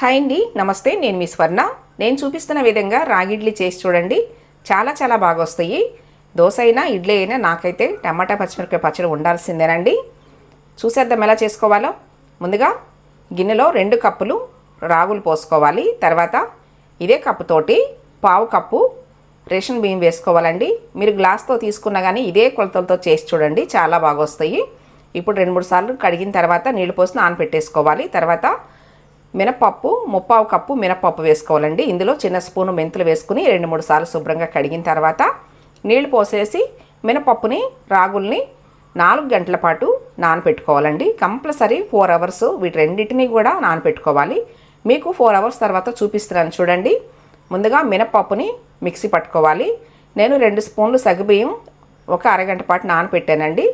Hi అండి నమస్తే నేను మీ స్వర్ణ. నేను చూపిస్తున్న విధంగా రాగి ఇడ్లీ చేసి చూడండి. చాలా చాలా బాగా వస్తాయి దోశ అయినా ఇడ్లీ అయినా నాకైతే టమాటా పచ్చిమిరపకాయ పచ్చడి ఉండాల్సిందేనండి. చూసేద్దాం ఎలా చేసుకోవాలో. ముందుగా గిన్నెలో రెండు కప్పులు రాగులు పోసుకోవాలి. తర్వాత ఇదే కప్పుతోటి పావు కప్పు రేషన్ బియ్యం వేసుకోవాలండి. మీరు గ్లాస్తో తీసుకున్నా కానీ ఇదే కొలతలతో చేసి చూడండి. చాలా బాగా వస్తాయి ఇప్పుడు రెండు మూడు సార్లు కడిగిన తర్వాత నీళ్ళు పోసి నానపెట్టేసుకోవాలి. తర్వాత మినపప్పు ముప్పావు కప్పు మినపప్పు వేసుకోవాలండి. ఇందులో చిన్న స్పూను మెంతులు వేసుకుని రెండు మూడు సార్లు శుభ్రంగా కడిగిన తర్వాత నీళ్ళు పోసేసి మినపప్పుని రాగుల్ని నాలుగు గంటల పాటు నానపెట్టుకోవాలండి. కంపల్సరీ ఫోర్ అవర్స్ వీటి రెండింటినీ కూడా నానపెట్టుకోవాలి. మీకు ఫోర్ అవర్స్ తర్వాత చూపిస్తున్నాను చూడండి. ముందుగా మినపప్పుని మిక్సీ పట్టుకోవాలి. నేను రెండు స్పూన్లు సగ్గుబియ్యం ఒక అరగంట పాటు నానపెట్టానండి.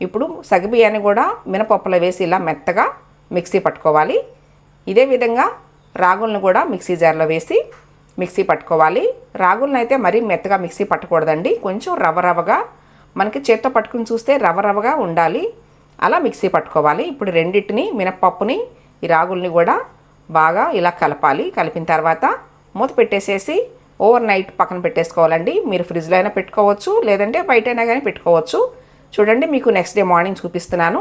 ఇప్పుడు సగ్గుబియ్యాన్ని కూడా మినపప్పులో వేసి ఇలా మెత్తగా మిక్సీ పట్టుకోవాలి. ఇదే విధంగా రాగులను కూడా మిక్సీ జార్లో వేసి మిక్సీ పట్టుకోవాలి. రాగులను అయితే మరీ మెత్తగా మిక్సీ పట్టకూడదండి. కొంచెం రవ్వ రవ్వగా మనకి చేత్తో పట్టుకుని చూస్తే రవ రవగా ఉండాలి. అలా మిక్సీ పట్టుకోవాలి. ఇప్పుడు రెండింటిని మినప్పప్పుని ఈ రాగుల్ని కూడా బాగా ఇలా కలపాలి. కలిపిన తర్వాత మూత పెట్టేసేసి ఓవర్ నైట్ పక్కన పెట్టేసుకోవాలండి. మీరు ఫ్రిడ్జ్లో అయినా పెట్టుకోవచ్చు లేదంటే బయటైనా కానీ పెట్టుకోవచ్చు. చూడండి మీకు నెక్స్ట్ డే మార్నింగ్ చూపిస్తున్నాను.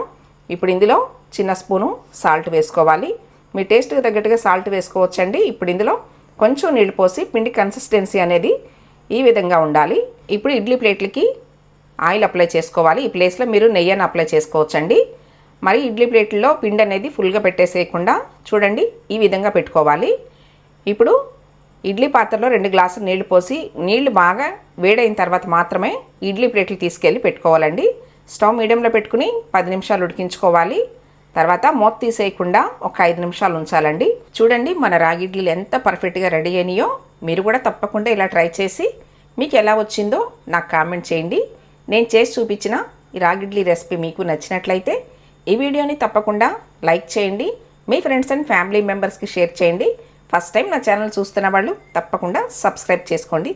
ఇప్పుడు ఇందులో చిన్న స్పూను సాల్ట్ వేసుకోవాలి. మీ టేస్ట్కి తగ్గట్టుగా సాల్ట్ వేసుకోవచ్చండి. ఇప్పుడు ఇందులో కొంచెం నీళ్ళు పోసి పిండి కన్సిస్టెన్సీ అనేది ఈ విధంగా ఉండాలి. ఇప్పుడు ఇడ్లీ ప్లేట్లకి ఆయిల్ అప్లై చేసుకోవాలి. ఈ ప్లేస్లో మీరు నెయ్యిని అప్లై చేసుకోవచ్చండి. మరి ఇడ్లీ ప్లేట్లో పిండి అనేది ఫుల్గా పెట్టేసేయకుండా చూడండి ఈ విధంగా పెట్టుకోవాలి. ఇప్పుడు ఇడ్లీ పాత్రలో రెండు గ్లాసులు నీళ్ళు పోసి నీళ్ళు బాగా వేడైన తర్వాత మాత్రమే ఇడ్లీ ప్లేట్లు తీసుకెళ్ళి పెట్టుకోవాలండి. స్టవ్ మీడియంలో పెట్టుకుని పది నిమిషాలు ఉడికించుకోవాలి. తర్వాత మూత తీసేయకుండా ఒక ఐదు నిమిషాలు ఉంచాలండి. చూడండి మన రాగి ఇడ్లీలు ఎంత పర్ఫెక్ట్గా రెడీ అయినాయో. మీరు కూడా తప్పకుండా ఇలా ట్రై చేసి మీకు ఎలా వచ్చిందో నాకు కామెంట్ చేయండి. నేను చేసి చూపించిన ఈ రాగిడ్లీ రెసిపీ మీకు నచ్చినట్లయితే ఈ వీడియోని తప్పకుండా లైక్ చేయండి. మీ ఫ్రెండ్స్ అండ్ ఫ్యామిలీ మెంబర్స్కి షేర్ చేయండి. ఫస్ట్ టైం నా ఛానల్ చూస్తున్న వాళ్ళు తప్పకుండా సబ్స్క్రైబ్ చేసుకోండి.